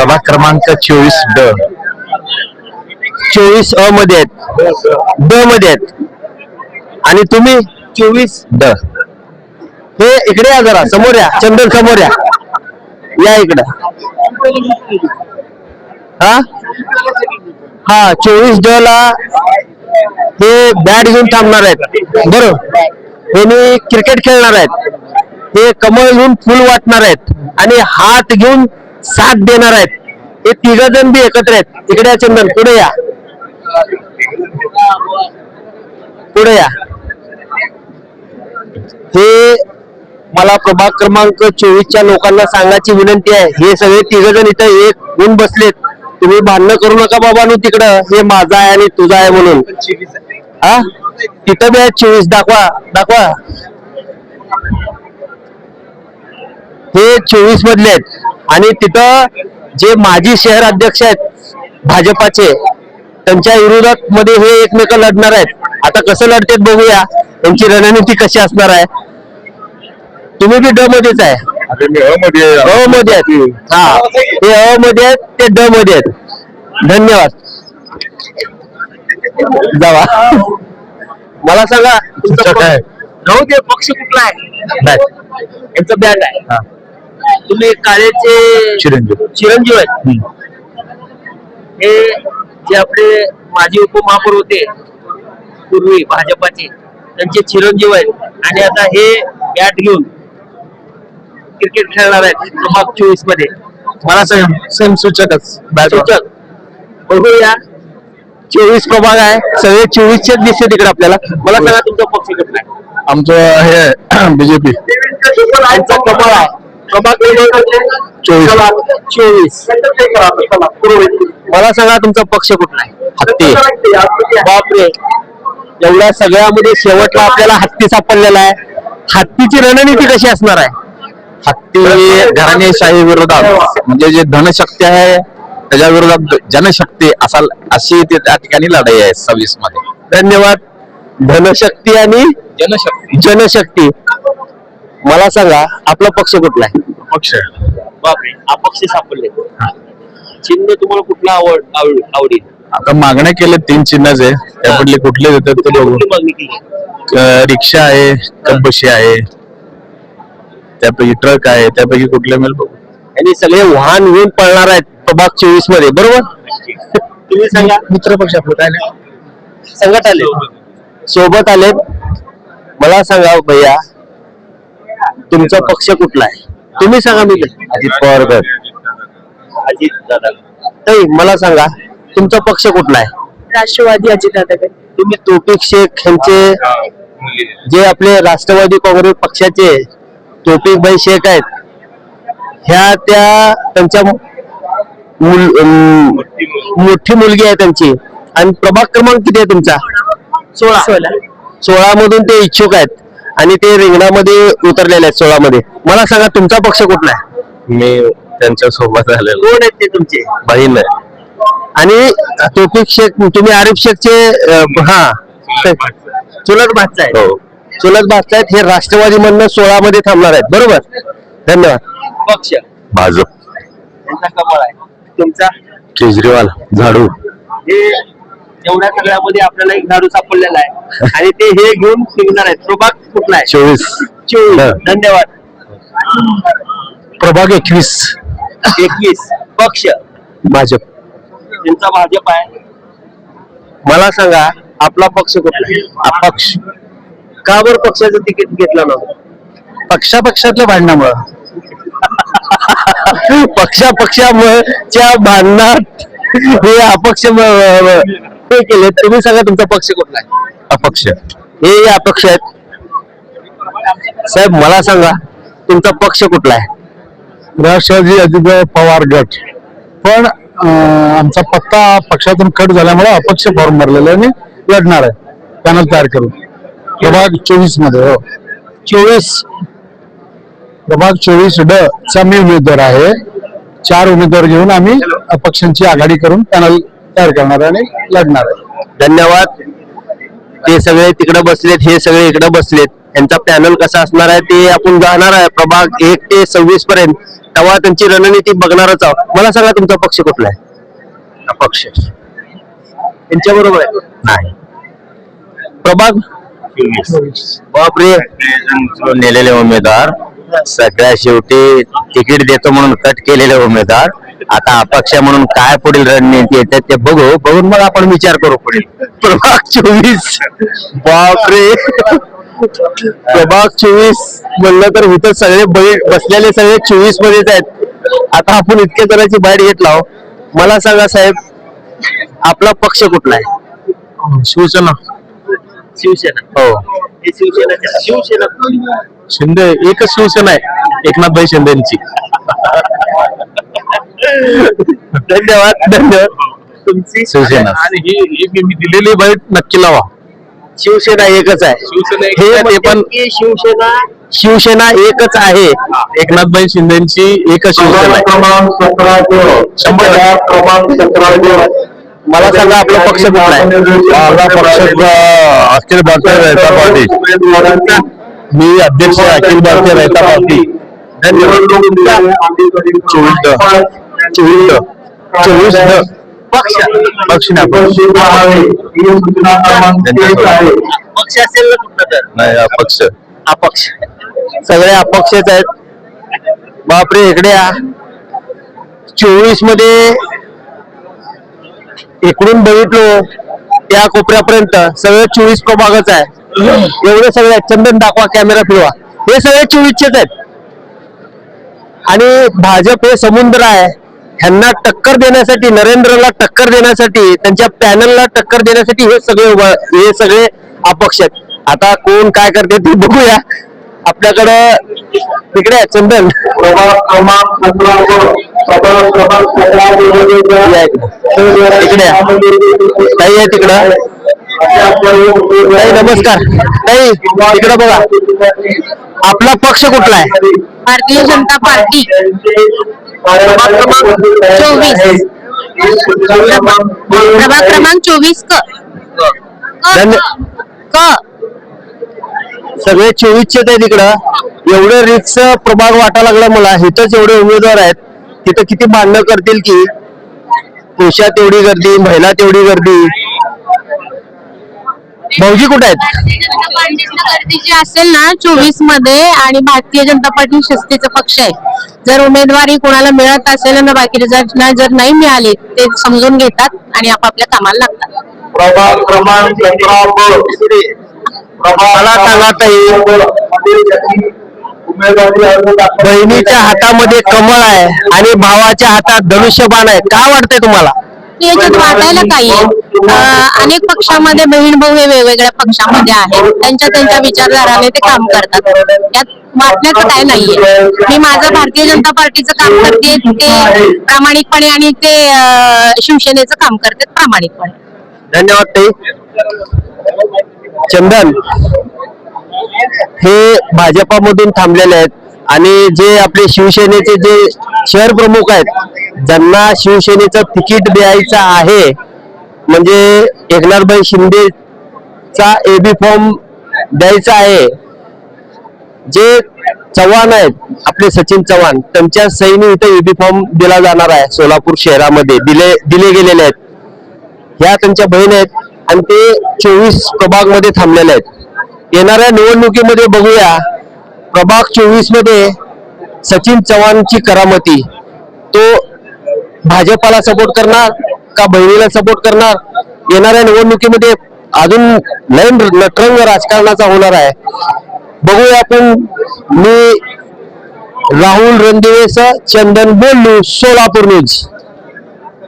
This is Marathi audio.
प्रभाग क्रमांक चोवीस ड. चोवीस अ मध्ये आहेत. ड मध्ये आहेत. आणि तुम्ही? चोवीस ड. हे इकडे या जरा समोर या चंदन समोर या. या इकडं. हा? हा चोवीस ड ला हे बॅट घेऊन थांबणार आहेत. बरोबर हे मी क्रिकेट खेळणार आहेत. हे कमळ घेऊन फुल वाटणार आहेत. आणि हात घेऊन साथ देणार आहेत. हे तिघ जण बी एकत्र आहेत. इकडे चंदन पुढे या. पुढे या. हे मला प्रभाग क्रमांक चोवीसच्या लोकांना सांगायची विनंती आहे. हे सगळे तिघ जण इथं एक होऊन बसलेत. तुम्ही भांडणं करू नका बाबांनो तिकडं हे माझा आहे आणि तुझा आहे म्हणून. हा? तिथं बी आहे चोवीस. दाखवा दाखवा. हे चोवीस मधले आहेत. आणि तिथं जे माजी शहर अध्यक्ष आहेत भाजपाचे त्यांच्या विरोधात मध्ये हे एकमेक लढणार आहेत. आता कसं लढतात बघूया त्यांची रणनीती कशी असणार आहे. तुम्ही बी ड मध्येच आहे. अरे मी अ मध्ये आहेत. हा हे अ मध्ये आहेत ते ड मध्ये आहेत. धन्यवाद. जावा. मला सांगा? राहू दे पक्ष कुठला आहे? बॅट. यांचं बॅट आहे. तुम्ही काळेचे चिरंजीव. चिरंजीव आहेत. हे जे आपले माजी उपमहापौर होते पूर्वी भाजपाचे त्यांचे चिरंजीव आहेत. आणि आता हे बॅट घेऊन क्रिकेट खेळणार आहेत प्रभाग चोवीसमध्ये. मला सांग सेम सूचकच बॅट सूचक. बघूया. चोवीस प्रभाग आहे. सगळे चोवीसचे दिसते तिकडे आपल्याला. मला सांगा तुमचा पक्ष कुठला आहे? आमचं हे बीजेपी यांचा कमळ आहे. क्रमांक चोवीस. चोवीस मला सांगा तुमचा पक्ष कुठला आहे? हत्ती. बापरे. एवढ्या सगळ्यामध्ये शेवटला आपल्याला हत्ती सापडलेला आहे. हत्तीची रणनीती कशी असणार आहे? हत्ती घराणेशाही विरोधात. म्हणजे जे धनशक्ती आहे त्याच्या विरोधात जनशक्ती असा अशी ते त्या ठिकाणी लढाई आहे सव्वीसमध्ये धन्यवाद. धनशक्ती आणि जनशक्ती. जनशक्ती. मला सांगा आपला पक्ष कुठला आहे? पक्ष. बापरे अपक्ष सापडले. चिन्ह तुम्हाला कुठला आवड आवड- आवडेल? आता मागण्या केल्या तीन चिन्हच. आहे त्यापडले कुठले देतात ते बघू. कुठली मागणी केली? अं, रिक्षा आहे कब्बशी आहे. त्यापैकी ट्रक आहे त्यापैकी कुठले मिळेल बघू. आणि सगळे वाहन घेऊन पळणार आहेत प्रभाग चोवीसमध्ये बरोबर? तुम्ही सांगा. मित्र पक्ष आपलं काय नाही. संगत आले. सोबत. आले मला सांगा भैया तुमचा पक्ष कुठला आहे? तुम्ही सांगा मी अजित पवार गट. अजित दादा ताई मला सांगा तुमचा पक्ष कुठला आहे? राष्ट्रवादी अजितदादा तुम्ही तोपिक शेख यांचे जे आपले राष्ट्रवादी काँग्रेस पक्षाचे तोपिक भाई शेख आहेत ह्या त्या त्यांच्या मुल- अं, मोठी मुलगी आहे त्यांची. आणि प्रभाग क्रमांक किती आहे तुमचा? सोळा. सोळा. सोळा मधून ते इच्छुक आहेत. आणि ते रिंगणामध्ये उतरलेले आहेत सोळा मध्ये मला सांगा तुमचा पक्ष कुठला आहे? मी त्यांच्यासोबत आलेलो कोण आहेत ते तुमचे? बहीण आहे. आणि तोफिक शेख तुम्ही आरिफ शेखचे अं, हा. चुलत भाचा आहे. हो. चुलत आहेत हे राष्ट्रवादी मधनं सोळा मध्ये थांबणार आहेत. बरोबर? धन्यवाद. पक्ष. भाजप. त्यांचा कमळ आहे. तुमचा? केजरीवाल झाडू. हे एवढ्या सगळ्यामध्ये आपल्याला एक झाडू सापडलेला आहे. आणि ते हे घेऊन निघणार आहेत. प्रभाग कुठला आहे? चोवीस. चोवीस. धन्यवाद. प्रभाग एकवीस. एकवीस. पक्ष. भाजप. त्यांचा भाजप आहे. मला सांगा आपला पक्ष कुठला आहे? अपक्ष. का बरं पक्षाचं तिकीट घेतलं ना पक्षापक्षातल्या भांडणामुळं. पक्षा पक्षाच्या भांडणात हे अपक्ष म- म- हे केले तुम्ही सांगा तुमचा पक्ष कुठला आहे? अपक्ष. हे अपक्ष आहेत. साहेब मला सांगा तुमचा पक्ष कुठला आहे? राष्ट्रवादी अजित पवार गट. पण अं, आमचा पत्ता पक्षातून कट झाल्यामुळे अपक्ष फॉर्म भरलेला आहे आणि लढणार आहे. पॅनल तयार करून. प्रभाग चोवीसमध्ये हो. चोवीस. प्रभाग चोवीस ड चा मी उमेदवार आहे. चार उमेदवार घेऊन आम्ही अपक्षांची आघाडी करून पॅनल तयार करणार आहे आणि लढणार आहे. धन्यवाद. ते सगळे तिकडे बसलेत हे सगळे इकडे बसलेत. यांचा पॅनल कसा असणार आहे ते आपण जाणार आहे. प्रभाग एक ते सव्वीस पर्यंत. तेव्हा त्यांची रणनीती बघणारच आहोत. मला सांगा तुमचा पक्ष कुठला आहे? अपक्ष. त्यांच्या बरोबर आहे? नाही. प्रभाग? बापरे. नेलेले उमेदवार. सगळ्या शेवटी तिकीट देतो म्हणून कट केलेले उमेदवार. आता अपक्ष म्हणून काय पुढील रणनीती येते ते बघू. बघून मग आपण विचार करू पुढील प्रभाग चोवीस. बापरे. प्रभाग चोवीस म्हणलं तर इथं सगळे बळी बसलेले सगळे चोवीस मध्येच आहेत. आता आपण इतक्या जणांची बाईट घेतला हो. मला सांगा साहेब आपला पक्ष कुठला आहे? शिवसेना. शिवसेना. हो. शिवसेना शिवसेना. शिंदे एकच शिवसेना आहे. एकनाथ भाई शिंदेची. धन्यवाद धन्यवाद. तुमची शिवसेना. आणि ही ही मी मी दिलेली बाईट नक्की लावा. शिवसेना एकच आहे. शिवसेना हे ते ते पण शिवसेना शिवसेना एकच आहे. एकनाथ भाई शिंदेची एकच शिवसेना आहे. शंभर टक्के. मला सांगा आपला पक्ष कुठला आहे? अखिल भारतीय रयता पार्टी. मी अध्यक्ष आहे अखिल भारतीय रयता पार्टी. चोवीस चोवीस पक्ष पक्ष पक्ष असेल ना कुठला तर नाही अपक्ष अपक्ष सगळे अपक्षच आहेत बापरे इकडे या चोवीसमध्ये इकडून बघितलो त्या कोपऱ्यापर्यंत सगळे चोवीस प्रभागच आहे. एवढे सगळे चंदन दाखवा कॅमेरा फिरवा. हे सगळे चोवीसचेच आहेत. आणि भाजप हे समुद्र आहे. ह्यांना टक्कर देण्यासाठी नरेंद्रला टक्कर देण्यासाठी त्यांच्या पॅनलला टक्कर देण्यासाठी हे सगळे हे सगळे अपक्ष आहेत. आता कोण काय करते ते बघूया. आपल्याकडं तिकडे आहे चंदन. इकडे. काही आहे तिकडं. ताई नमस्कार. ताई इकडं बघा. आपला पक्ष कुठला आहे? भारतीय जनता पार्टी. चोवीस. प्रभाग क्रमांक चोवीस क. क- धन्य- क. सगळे चोवीसचे ते तिकडं एवढं रिक्स प्रभाग वाटा लागला मला. इथंच एवढे उमेदवार आहेत. तिथं किती भांडणं करतील की? पुरुषात एवढी गर्दी महिला तेवढी गर्दी. भाऊजी कुठे आहेत? भारतीय जनता पार्टीची गर्दी जी असेल ना चोवीसमध्ये आणि भारतीय जनता पार्टी शिस्तीचा पक्ष आहे. जर उमेदवारी कोणाला मिळत असेल ना बाकी जर ना- जर नाही मिळाली ते समजून घेतात आणि आपापल्या कामाला लागतात. प्रभाग क्रमांक मला सांगा ताई. बहिणीच्या हातामध्ये कमळ आहे आणि भावाच्या हातात धनुष्यबाण आहे. काय वाटतंय तुम्हाला? याच्यात वाटायला काही अनेक पक्षामध्ये बहीण भाऊ हे वेगवेगळ्या पक्षामध्ये आहेत. त्यांच्या त्यांच्या विचारधाराने ते काम करतात. यात वाटण्याचं काय नाहीये. मी माझं भारतीय जनता पार्टीचं काम करते. ते प्रामाणिकपणे आणि ते शिवसेनेचं काम करते प्रामाणिकपणे. धन्यवाद ताई. चंदन हे भाजपामधून थांबलेले आहेत. आणि जे आपले शिवसेनेचे जे शहर प्रमुख आहेत ज्यांना शिवसेनेचं तिकीट द्यायचं आहे म्हणजे एकनाथभाई शिंदेचा एबी फॉर्म द्यायचा आहे जे चव्हाण आहेत आपले सचिन चव्हाण त्यांच्या सैनी इथे एबी फॉर्म दिला जाणार आहे सोलापूर शहरामध्ये दिले दिले गेलेले आहेत. ह्या त्यांच्या बहीण आहेत आणि ते चोवीस प्रभागमध्ये थांबलेले आहेत. येणाऱ्या निवडणुकीमध्ये बघूया प्रभाग चोवीसमध्ये सचिन चव्हाणची करामती. तो भाजपाला सपोर्ट करणार का बहिणीला सपोर्ट करणार? येणाऱ्या निवडणुकीमध्ये अजून नवीन नटरंग राजकारणाचा होणार आहे. बघूया आपण. मी राहुल रणदिवेसह चंदन बोलू सोलापूर न्यूज.